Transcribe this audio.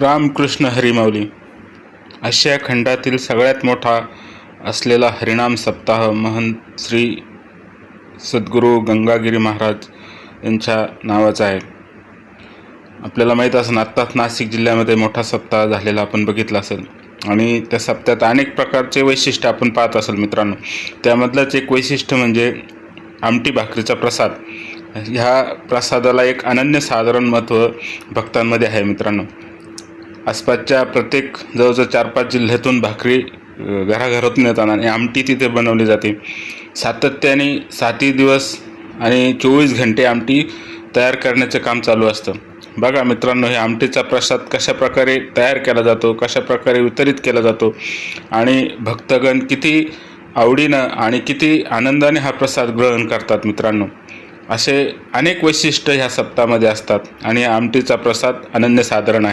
रामकृष्ण हरिमाऊली. आशिया खंडातील सगळ्यात मोठा असलेला हरिनाम सप्ताह महंत श्री सद्गुरू गंगागिरी महाराज यांच्या नावाचा आहे. आपल्याला माहीत असेल आत्ताच नाशिक जिल्ह्यामध्ये मोठा सप्ताह झालेला आपण बघितला असेल. आणि त्या सप्त्यात अनेक प्रकारचे वैशिष्ट्य आपण पाहत असेल मित्रांनो. त्यामधलंच एक वैशिष्ट्य म्हणजे आमटी भाकरीचा प्रसाद. ह्या प्रसादाला एक अनन्यसाधारण महत्त्व भक्तांमध्ये आहे मित्रांनो. आसपासच्या प्रत्येक जवळजवळ चार पाच जिल्ह्यातून भाकरी घराघरातून येतात आणि आमटी तिथे बनवली जाते. सातत्याने सातही दिवस आणि चोवीस घंटे आमटी तयार करण्याचं काम चालू असतं. बघा मित्रांनो हे आमटीचा प्रसाद कशा प्रकारे तयार केला जातो कशा प्रकारे वितरित केला जातो आणि भक्तगण किती आवडीनं आणि किती आनंदाने हा प्रसाद ग्रहण करतात मित्रांनो. असे अनेक वैशिष्ट्य ह्या सप्ताहामध्ये असतात आणि आमटीचा प्रसाद अनन्यसाधारण आहे.